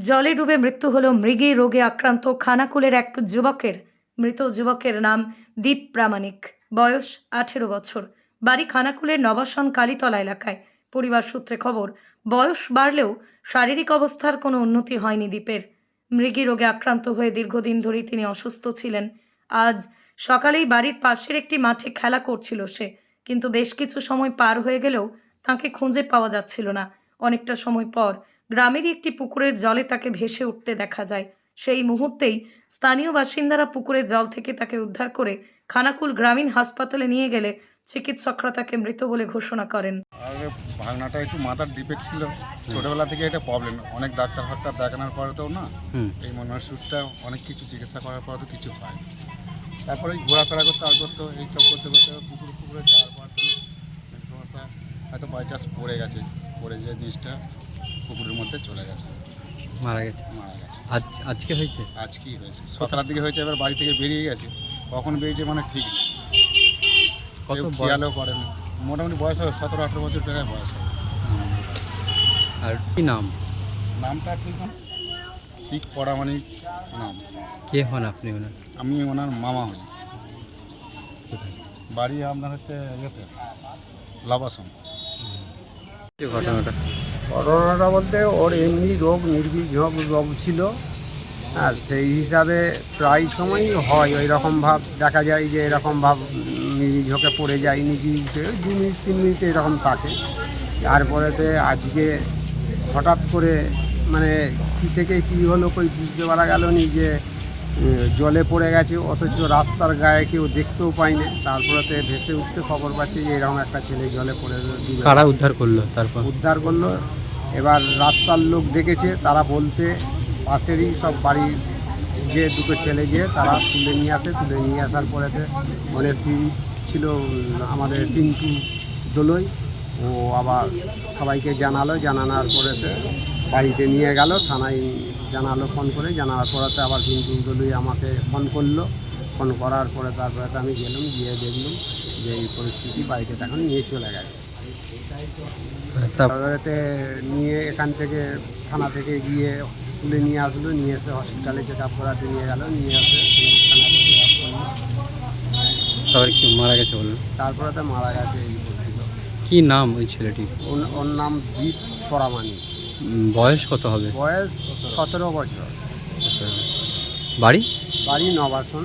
জলে ডুবে মৃত্যু হল মৃগী রোগে আক্রান্ত খানাকুলের এক যুবকের। মৃত যুবকের নাম দীপ প্রামাণিক। বয়স আঠেরো বছর। বাড়ি খানাকুলের নবাসন কালীতলা এলাকায়। পরিবার সূত্রে খবর, বয়স বাড়লেও শারীরিক অবস্থার কোনো উন্নতি হয়নি দীপের। মৃগী রোগে আক্রান্ত হয়ে দীর্ঘদিন ধরেই তিনি অসুস্থ ছিলেন। আজ সকালেই বাড়ির পাশের একটি মাঠে খেলা করছিল সে। কিন্তু বেশ কিছু সময় পার হয়ে গেলেও তাকে খুঁজে পাওয়া যাচ্ছিল না। অনেকটা সময় পর গ্রামেরই একটি পুকুরের জলে তাকে ভেসে উঠতে দেখা যায়। সেই মুহূর্তেই স্থানীয় বাসিন্দারা পুকুরের জল থেকে তাকে উদ্ধার করে খানাকুল গ্রামীণ হাসপাতালে নিয়ে গেলে চিকিৎসকরা তাকে মৃত বলে ঘোষণা করেন। আগে ভাগনাটা একটু মাথার ডিফেক্ট ছিল। ছোটবেলা থেকে এটা প্রবলেম অনেক ডাক্তার ফাক্তার দেখানোর পরে তো না হুম। এই সুটটা অনেক কিছু চিকিৎসা করার পরে তো কিছু হয় তারপরে ঘোরাফেরা করতে আর করতো এই সব করতে করতে পুকুরে পুকুরে যাওয়ার পর তো সমস্যা হয়তো বাই চান্স পড়ে গেছে। পড়ে যে জিনিসটা পুকুরের মধ্যে চলে গেছে। মারা গেছে। মারা গেছে। আজ আজকে হয়েছে? আজকেই হয়েছে। সকালের দিকে হয়েছে এবার বাড়ি থেকে বেরিয়ে গেছে। কখন বেরিয়েছে মানে ঠিক নেই। কত? খেয়ালও করেন মোটামুটি বয়স হবে সতেরো আঠেরো বছর টাকায় বয়স হবে। আর কি নাম? নামটা ঠিক ঠিক পড়ামানিক নাম। কে হন আপনি ওনার? আমি ওনার মামা হই। বাড়ি আপনার হচ্ছে ইয়েতে লাবাসন। যে ঘটনাটা করোনাটা বলতে ওর এমনি রোগ নির্বিঘ্ন রোগ ছিল। আর সেই হিসাবে প্রায় সময়ই হয় ওই রকম ভাব দেখা যায় যে এরকম ভাব নির্ঝোঁকে পড়ে যায় নিজে দু মিনিট তিন মিনিট এরকম থাকে। তারপরেতে আজকে হঠাৎ করে মানে কী থেকে কী হলো কই বুঝতে পারা গেল নি যে জলে পড়ে গেছে অথচ রাস্তার গায়ে কেউ দেখতেও পায়নি তারপরেতে ভেসে উঠতে খবর পাচ্ছে যে এরকম একটা ছেলে জলে পড়ে কারা উদ্ধার করল তারপর? উদ্ধার করল এবার রাস্তার লোক দেখেছে তারা বলতে পাশেরই সব বাড়ির যে দুটো ছেলে যে তারা তুলে নিয়ে আসে, তুলে নিয়ে আসার পরেতে মানে সি ছিল আমাদের পিন্টু দোলই, ও আবার সবাইকে জানালো, জানানোর পরেতে বাড়িতে নিয়ে গেল, থানায় জানালো, ফোন করে, জানার পরেতে আবার পিন্টু দোলই আমাকে ফোন করল, ফোন করার পরে তারপরে আমি গেলাম, গিয়ে দেখলাম যে এই পরিস্থিতি বাড়িতে তখন নিয়ে চলে গেছে। তারপরেতে নিয়ে এখান থেকে থানা থেকে গিয়ে তুলে নিয়ে আসলো নিয়ে এসে হসপিটালে চেক আপ করাতে নিয়ে গেল নিয়ে এসে তারপরে কি মারা গেছে বলল তারপরে তো মারা গেছে এই বলছিল। কি নাম ওই ছেলেটি ওর নাম দীপ পরামানি বয়স কত হবে? বয়স সতেরো বছর। বাড়ি? বাড়ি নবাসন।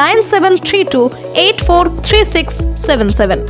nine seven three two eight four three six seven seven